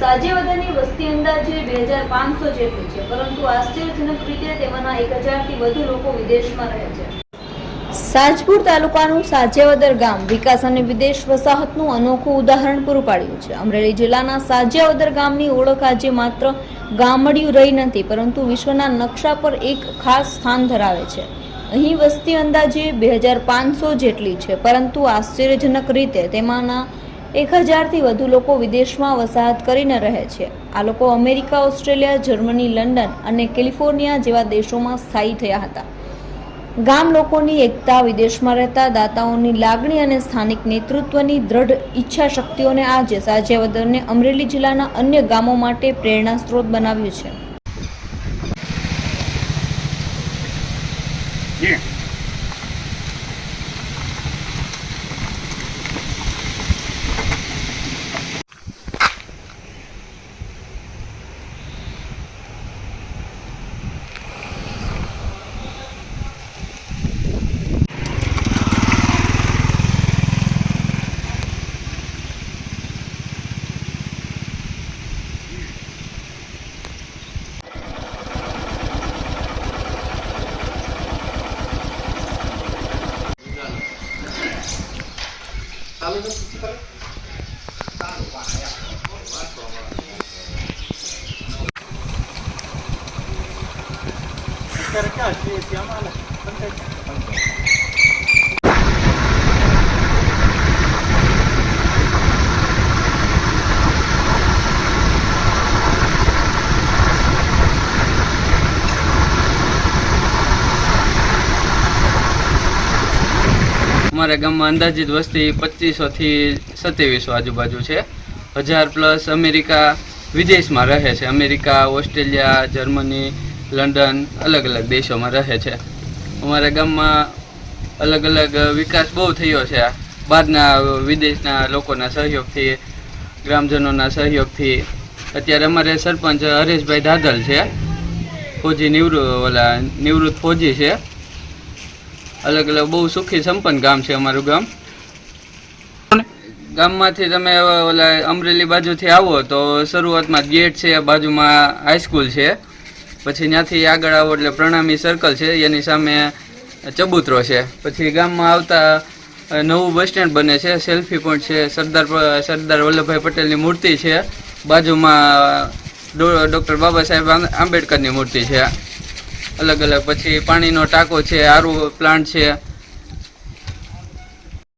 સાજેવદરની વસ્તી અંદાજે બે હજાર પાંચસો જેટલી છે, પરંતુ આશ્ચર્યજનક રીતે તેમાંના એક હજારથી વધુ લોકો વિદેશમાં રહે છે. સાજપુર તાલુકાનું સાજેવદર ગામ વિકાસ અને વિદેશ વસાહતનું અનોખું ઉદાહરણ પૂરું પાડ્યું છે. અમરેલી જિલ્લાના સાજેવદર ગામની ઓળખ આજે માત્ર ગામડિયું રહી નથી, પરંતુ વિશ્વના નકશા પર એક ખાસ સ્થાન ધરાવે છે. અહીં વસ્તી અંદાજે બે હજાર પાંચસો જેટલી છે, પરંતુ આશ્ચર્યજનક રીતે તેમાંના એક હજારથી વધુ લોકો વિદેશમાં વસાહત કરીને રહે છે. આ લોકો અમેરિકા, ઓસ્ટ્રેલિયા, જર્મની, લંડન અને કેલિફોર્નિયા જેવા દેશોમાં સ્થાયી થયા હતા. ગામ લોકોની એકતા, વિદેશમાં રહેતા દાતાઓની લાગણી અને સ્થાનિક નેતૃત્વની દ્રઢ ઈચ્છા શક્તિઓને આજે સાજ્યાવદરને અમરેલી જિલ્લાના અન્ય ગામો માટે પ્રેરણા સ્ત્રોત બનાવ્યું છે. 咱们这出去吧。大路玩呀，玩爽了。这家去干嘛了？અમારા ગામમાં અંદાજિત વસ્તી પચીસોથી સત્યાવીસો આજુબાજુ છે. હજાર પ્લસ અમેરિકા વિદેશમાં રહે છે. અમેરિકા, ઓસ્ટ્રેલિયા, જર્મની, લંડન અલગ અલગ દેશોમાં રહે છે. અમારા ગામમાં અલગ અલગ વિકાસ બહુ થયો છે. બહારના વિદેશના લોકોના સહયોગથી, ગ્રામજનોના સહયોગથી. અત્યારે અમારે સરપંચ હરેશભાઈ દાદલ છે. ફોજી નિવૃત્ત ઓલા નિવૃત્ત ફોજી છે. અલગ અલગ બહુ સુખી સંપન્ન ગામ છે અમારું ગામ. ગામમાંથી તમે ઓલા અમરેલી બાજુથી આવો તો શરૂઆતમાં ગેટ છે બાજુમાં હાઈસ્કૂલ છે. પછી ત્યાંથી આગળ આવો એટલે પ્રણામી સર્કલ છે, એની સામે ચબૂતરો છે. પછી ગામમાં આવતા નવું બસ સ્ટેન્ડ બને છે સેલ્ફી પોઈન્ટ છે, સરદાર સરદાર વલ્લભભાઈ પટેલની મૂર્તિ છે. બાજુમાં ડૉક્ટર બાબા સાહેબ આંબેડકરની મૂર્તિ છે. અલગ અલગ. પછી પાણીનો ટાંકો છે આરુ પ્લાન્ટ છે.